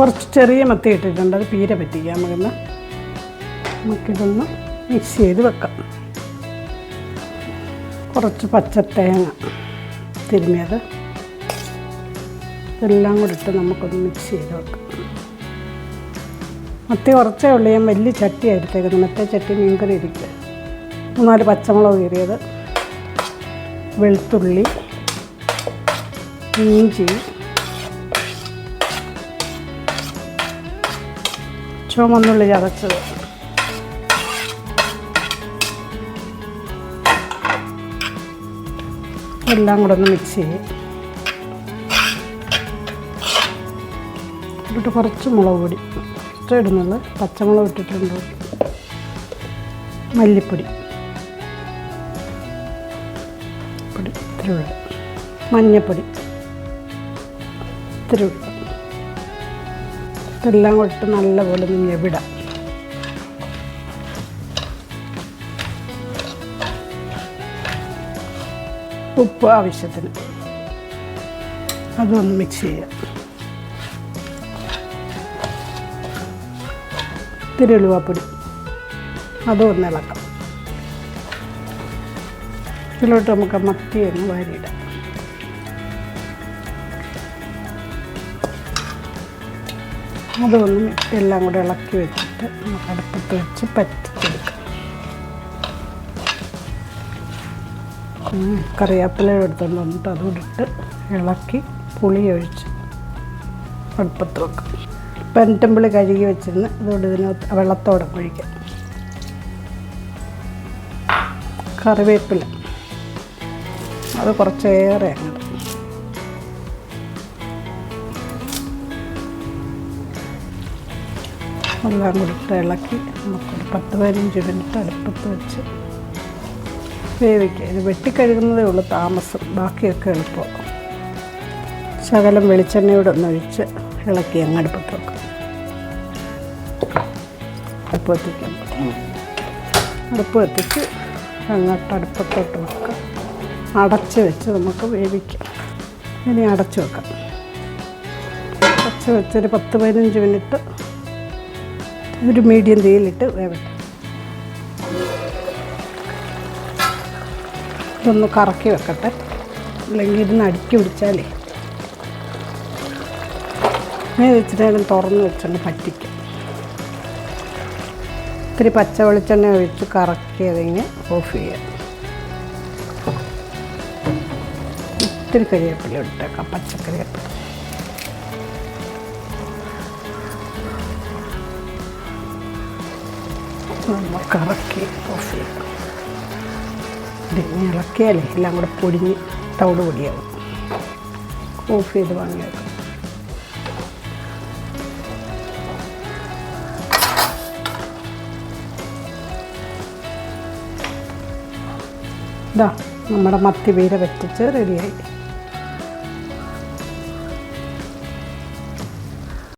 കുറച്ച് ചെറിയ മത്തി ഇട്ടിട്ടുണ്ട്. അത് പീര പറ്റിക്കാം നമുക്കിന്ന്. നമുക്കിതൊന്ന് മിക്സ് ചെയ്ത് വെക്കാം. കുറച്ച് പച്ച തേങ്ങ തിരുമിയത്. ഇതെല്ലാം കൂടി ഇട്ട് നമുക്കൊന്ന് മിക്സ് ചെയ്ത് വെക്കാം. മത്തി കുറച്ചേ ഉള്ളൂ. ഞാൻ വലിയ ചട്ടി എടുത്തേക്കുന്നത്. മറ്റേ ചട്ടി മീൻകറി ഇരിക്കുക. മൂന്നാൽ പച്ചമുളക് കീറിയത്. വെളുത്തുള്ളി ഇഞ്ചി ചുമന്നുള്ളി ചതച്ചത്? എല്ലാം കൂടെ ഒന്ന് മിക്സ് ചെയ്യും. ഇട്ടിട്ട് കുറച്ച് മുളക് പൊടി. ഇഷ്ടം ഇടുന്നത് പച്ചമുളക് ഇട്ടിട്ടുണ്ട്. മല്ലിപ്പൊടി. പൊടി ഇത്തിരി മഞ്ഞപ്പൊടി. ഇത്തിരി ഉള്ള ഇതെല്ലാം കൂടി ഇട്ട് നല്ലപോലെ ഒന്ന് ഞെവിടാം. ഉപ്പ് ആവശ്യത്തിന്. അതൊന്ന് മിക്സ് ചെയ്യാം. ഇത്തിരി ഉലുവാപ്പൊടി. അതും ഇളക്കാം. ഇതിലോട്ട് നമുക്ക് മത്തി ഒന്ന് വാരിയിടാം. അതൊന്ന് എല്ലാം കൂടെ ഇളക്കി വെച്ചിട്ട് നമുക്ക് അടുപ്പത്ത് വെച്ച് പറ്റിച്ചെടുക്കാം. കറിവേപ്പില എടുത്തുകൊണ്ട് വന്നിട്ട് അതും ഇട്ട് ഇളക്കി പുളി ഒഴിച്ച് അടുപ്പത്ത് വെക്കാം. പെന്റമ്പിളി കഴുകി വെച്ചിരുന്ന് അതുകൊണ്ട് ഇതിനകത്ത് വെള്ളത്തോടെ ഒഴിക്കാം. കറിവേപ്പില. അത് കുറച്ചേറെ അങ്ങോട്ട് എല്ലാം കൂടി ഇട്ട് ഇളക്കി നമുക്കൊരു പത്ത് പതിനഞ്ച് മിനിറ്റ് അടുപ്പത്ത് വെച്ച് വേവിക്കുക. ഇത് വെട്ടിക്കഴുകുന്നതേ ഉള്ളൂ താമസം. ബാക്കിയൊക്കെ എളുപ്പം. ശകലം വെളിച്ചെണ്ണയോടെ ഒന്നൊഴിച്ച് ഇളക്കി അങ്ങ് അടുപ്പത്ത് വെക്കും. അടുപ്പ് അടുപ്പ് എത്തിച്ച് അങ്ങോട്ട് അടുപ്പത്തോട്ട് വെക്കാം. അടച്ച് വെച്ച് നമുക്ക് വേവിക്കാം. ഇനി അടച്ച് വെക്കാം. അടച്ച് വെച്ചൊരു പത്ത് പതിനഞ്ച് മിനിറ്റ് ഒരു മീഡിയം തീയിലിട്ട് വേവട്ടെ ഇതൊന്ന് കറക്കി വെക്കട്ടെ. അല്ലെങ്കിൽ ഇതിന് അടുക്കി പിടിച്ചാലേ. അങ്ങനെ വെച്ചിട്ട് തുറന്ന് വെച്ചൊന്ന് പറ്റിക്കും. ഇത്തിരി പച്ച വെളിച്ചെണ്ണ ഒഴിച്ച് കറക്കി അതിങ്ങനെ ഓഫ് ചെയ്യാം. ഇത്തിരി കരിവേപ്പില ഇട്ടേക്കാം പച്ചക്കറിവേപ്പില നമ്മൾ കറക്കി ഓഫ് ചെയ്യാം. ഇതിങ്ങനെ ഇളക്കിയാലേ എല്ലാം കൂടെ പൊടിഞ്ഞ് തവിട് പൊടിയാവും. ഓഫ് ചെയ്ത് വാങ്ങിയേക്കും. ഇതാ നമ്മുടെ മത്തി വീര വറ്റിച്ച് റെഡിയായി.